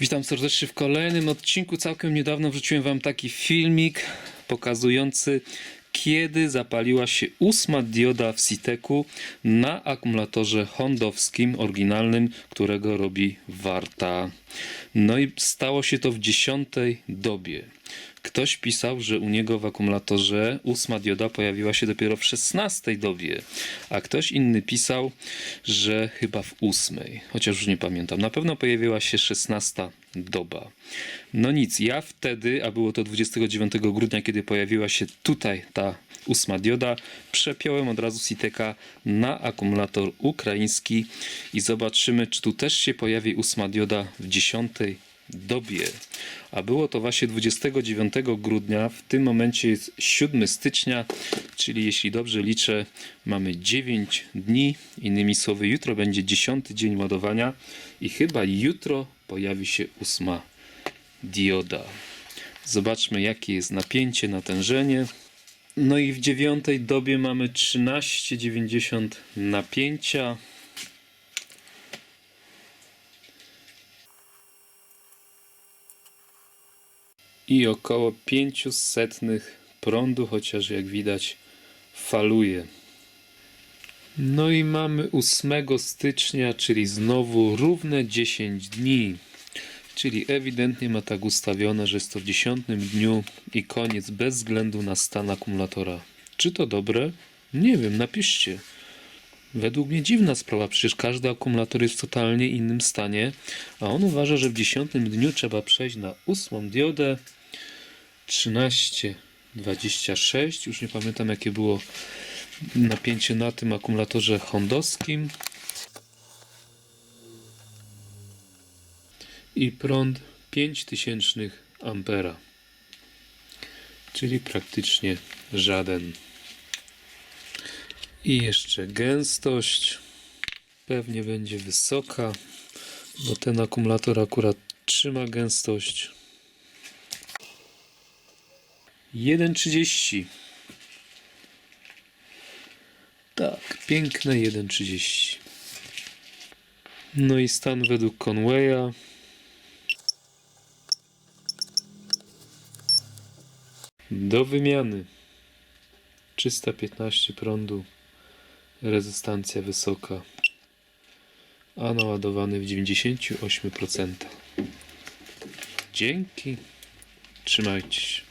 Witam serdecznie w kolejnym odcinku. Całkiem niedawno wrzuciłem Wam taki filmik pokazujący, kiedy zapaliła się ósma dioda w Siteku na akumulatorze hondowskim, oryginalnym, którego robi Warta. No i stało się to w dziesiątej dobie. Ktoś pisał, że u niego w akumulatorze ósma dioda pojawiła się dopiero w szesnastej dobie, a ktoś inny pisał, że chyba w ósmej, chociaż już nie pamiętam. Na pewno pojawiła się szesnasta doba. No nic, ja wtedy, a było to 29 grudnia, kiedy pojawiła się tutaj ta ósma dioda, przepiąłem od razu Siteka na akumulator ukraiński i zobaczymy, czy tu też się pojawi ósma dioda w dziesiątej dobie. A było to właśnie 29 grudnia, w tym momencie jest 7 stycznia, czyli jeśli dobrze liczę, mamy 9 dni. Innymi słowy, jutro będzie 10 dzień ładowania i chyba jutro pojawi się ósma dioda. Zobaczmy, jakie jest napięcie, natężenie. No i w dziewiątej dobie mamy 13,90 napięcia. I około 500 prądu, chociaż jak widać faluje. No i mamy 8 stycznia, czyli znowu równe 10 dni. Czyli ewidentnie ma tak ustawione, że jest to w 10 dniu i koniec bez względu na stan akumulatora. Czy to dobre? Nie wiem, napiszcie. Według mnie dziwna sprawa, przecież każdy akumulator jest w totalnie innym stanie, a on uważa, że w 10 dniu trzeba przejść na ósmą diodę 1326. Już nie pamiętam jakie było napięcie na tym akumulatorze hondowskim. I prąd 5000 ampera. Czyli praktycznie żaden. I jeszcze gęstość. Pewnie będzie wysoka, bo ten akumulator akurat trzyma gęstość. 1,30. Tak, piękne 1,30. No i stan według Conwaya. Do wymiany. 315 prądu. Rezystancja wysoka. A naładowany w 98%. Dzięki. Trzymajcie się.